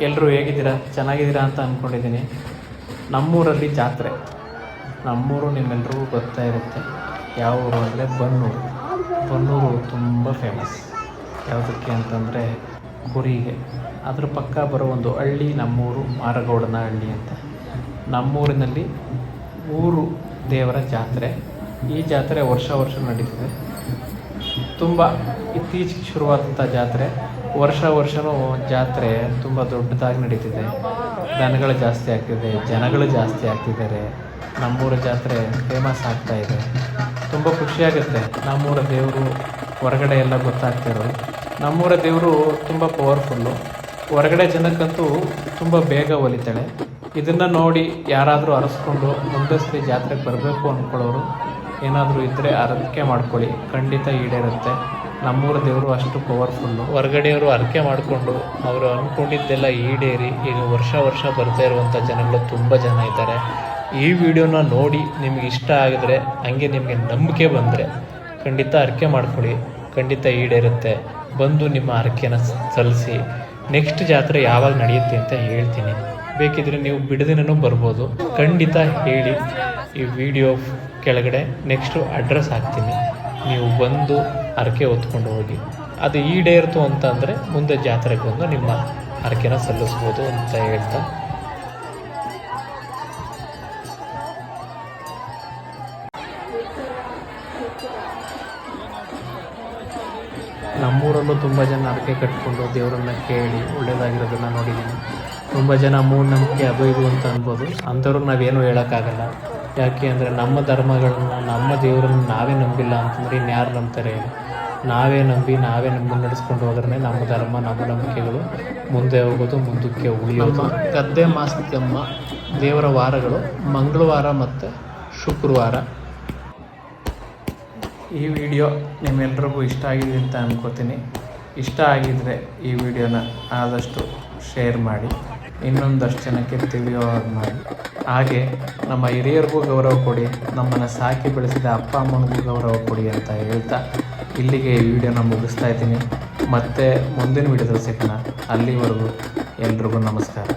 ಎಲ್ಲರೂ ಹೇಗಿದ್ದೀರಾ? ಚೆನ್ನಾಗಿದ್ದೀರಾ ಅಂತ ಅಂದ್ಕೊಂಡಿದ್ದೀನಿ ನಮ್ಮೂರಲ್ಲಿ ಜಾತ್ರೆ. ನಮ್ಮೂರು ನಿಮ್ಮೆಲ್ರಿಗೂ ಗೊತ್ತಾ ಇರುತ್ತೆ. ಯಾವ ಊರು ಅಂದರೆ ಬನ್ನೂರು. ಬನ್ನೂರು ತುಂಬ ಫೇಮಸ್ ಯಾವುದಕ್ಕೆ ಅಂತಂದರೆ ಗುರಿಗೆ. ಅದ್ರ ಪಕ್ಕ ಬರೋ ಒಂದು ಹಳ್ಳಿ ನಮ್ಮೂರು, ಮಾರಗೌಡನ ಹಳ್ಳಿ ಅಂತ. ನಮ್ಮೂರಿನಲ್ಲಿ ಊರು ದೇವರ ಜಾತ್ರೆ. ಈ ಜಾತ್ರೆ ವರ್ಷ ವರ್ಷ ನಡೀತದೆ. ತುಂಬ ಇತ್ತೀಚೆಗೆ ಶುರುವಾದಂಥ ಜಾತ್ರೆ. ವರ್ಷ ವರ್ಷವೂ ಜಾತ್ರೆ ತುಂಬ ದೊಡ್ಡದಾಗಿ ನಡೀತಿದೆ. ದನಗಳು ಜಾಸ್ತಿ ಆಗ್ತಿದೆ, ಜನಗಳು ಜಾಸ್ತಿ ಆಗ್ತಿದ್ದಾರೆ. ನಮ್ಮೂರ ಜಾತ್ರೆ ಫೇಮಸ್ ಆಗ್ತಾ ಇದೆ. ತುಂಬ ಖುಷಿಯಾಗುತ್ತೆ. ನಮ್ಮೂರ ದೇವರು ಹೊರಗಡೆ ಎಲ್ಲ ಗೊತ್ತಾಗ್ತಿರೋದು ನಮ್ಮೂರ ದೇವರು ತುಂಬ ಪವರ್ಫುಲ್ಲು ಹೊರಗಡೆ ಜನಕ್ಕಂತೂ ತುಂಬ ಬೇಗ ಒಲಿತಾಳೆ. ಇದನ್ನು ನೋಡಿ ಯಾರಾದರೂ ಅರಸ್ಕೊಂಡು ಮುಂದಸ್ತಿ ಜಾತ್ರೆಗೆ ಬರಬೇಕು ಅಂದ್ಕೊಳ್ಳೋರು ಏನಾದರೂ ಇದ್ದರೆ ಅರಕೆ ಮಾಡ್ಕೊಳ್ಳಿ. ಖಂಡಿತ ಈಡೇರುತ್ತೆ. ನಮ್ಮೂರ ದೇವರು ಅಷ್ಟು ಪವರ್ಫುಲ್ಲು ಹೊರಗಡೆಯವರು ಅರಕೆ ಮಾಡಿಕೊಂಡು ಅವರು ಅಂದ್ಕೊಂಡಿದ್ದೆಲ್ಲ ಈಡೇರಿ ಈಗ ವರ್ಷ ವರ್ಷ ಬರ್ತಾ ಇರುವಂಥ ಜನಗಳು ತುಂಬ ಜನ ಇದ್ದಾರೆ. ಈ ವಿಡಿಯೋನ ನೋಡಿ ನಿಮಗೆ ಇಷ್ಟ ಆಗಿದ್ರೆ, ಹಂಗೆ ನಿಮಗೆ ನಂಬಿಕೆ ಬಂದರೆ ಖಂಡಿತ ಅರಕೆ ಮಾಡ್ಕೊಳ್ಳಿ. ಖಂಡಿತ ಈಡೇರುತ್ತೆ. ಬಂದು ನಿಮ್ಮ ಹರಕೆನ ಸಲ್ಲಿಸಿ. ನೆಕ್ಸ್ಟ್ ಜಾತ್ರೆ ಯಾವಾಗ ನಡೆಯುತ್ತೆ ಅಂತ ಹೇಳ್ತೀನಿ. ಬೇಕಿದ್ರೆ ನೀವು ಬಿಡದಿನೂ ಬರ್ಬೋದು. ಖಂಡಿತ ಹೇಳಿ ಈ ವಿಡಿಯೋ ಕೆಳಗಡೆ ನೆಕ್ಸ್ಟು ಅಡ್ರೆಸ್ ಹಾಕ್ತೀನಿ. ನೀವು ಬಂದು ಹರಕೆ ಹೊತ್ಕೊಂಡು ಹೋಗಿ. ಅದು ಈಡೇರಿತು ಅಂತ ಅಂದರೆ ಮುಂದೆ ಜಾತ್ರೆಗೆ ಬಂದು ನಿಮ್ಮ ಹರಕೆನ ಸಲ್ಲಿಸ್ಬೋದು ಅಂತ ಹೇಳ್ತಾ. ನಮ್ಮೂರಲ್ಲೂ ತುಂಬ ಜನ ಹರಕೆ ಕಟ್ಕೊಂಡು ದೇವರನ್ನ ಕೇಳಿ ಒಳ್ಳೇದಾಗಿರೋದನ್ನ ನೋಡಿದ್ದೀನಿ. ತುಂಬ ಜನ ಮೂಢನಂಬಿಕೆ ಅದು ಇದು ಅಂತ ಅನ್ಬೋದು. ಅಂಥವ್ರು ನಾವೇನು ಹೇಳೋಕ್ಕಾಗಲ್ಲ. ಯಾಕೆ ಅಂದರೆ ನಮ್ಮ ಧರ್ಮಗಳನ್ನ, ನಮ್ಮ ದೇವರನ್ನ ನಾವೇ ನಂಬಿಲ್ಲ ಅಂತಂದ್ರೆ ಇನ್ಯಾರು ನಂಬ್ತಾರೆ? ನಾವೇ ನಂಬಿ ನಾವೇ ನಂಬಿ ನಡೆಸ್ಕೊಂಡು ಹೋದ್ರೆ ನಮ್ಮ ಧರ್ಮ, ನಮ್ಮ ನಂಬಿಕೆಗಳು ಮುಂದೆ ಹೋಗೋದು, ಮುಂದಕ್ಕೆ ಉಳಿಯೋದು. ಗದ್ದೆ ಮಾಸದಮ್ಮ ದೇವರ ವಾರಗಳು ಮಂಗಳವಾರ ಮತ್ತು ಶುಕ್ರವಾರ. ಈ ವಿಡಿಯೋ ನಿಮ್ಮೆಲ್ರಿಗೂ ಇಷ್ಟ ಆಗಿದೆ ಅಂತ ಅಂದ್ಕೋತೀನಿ ಇಷ್ಟ ಆಗಿದರೆ ಈ ವಿಡಿಯೋನ ಆದಷ್ಟು ಶೇರ್ ಮಾಡಿ, ಇನ್ನೊಂದಷ್ಟು ಜನಕ್ಕೆ ತಿಳಿಯೋ ಹಾಗೆ ಮಾಡಿ. ಹಾಗೆ ನಮ್ಮ ಹಿರಿಯರಿಗೂ ಗೌರವ ಕೊಡಿ, ನಮ್ಮನ್ನು ಸಾಕಿ ಬೆಳೆಸಿದ ಅಪ್ಪ ಅಮ್ಮನಿಗೂ ಗೌರವ ಕೊಡಿ ಅಂತ ಹೇಳ್ತಾ ಇಲ್ಲಿಗೆ ಈ ವಿಡಿಯೋನ ಮುಗಿಸ್ತಾ ಇದ್ದೀನಿ. ಮತ್ತೆ ಮುಂದಿನ ವಿಡಿಯೋದಲ್ಲಿ ಸಿಗೋಣ. ಅಲ್ಲಿವರೆಗೂ ಎಲ್ರಿಗೂ ನಮಸ್ಕಾರ.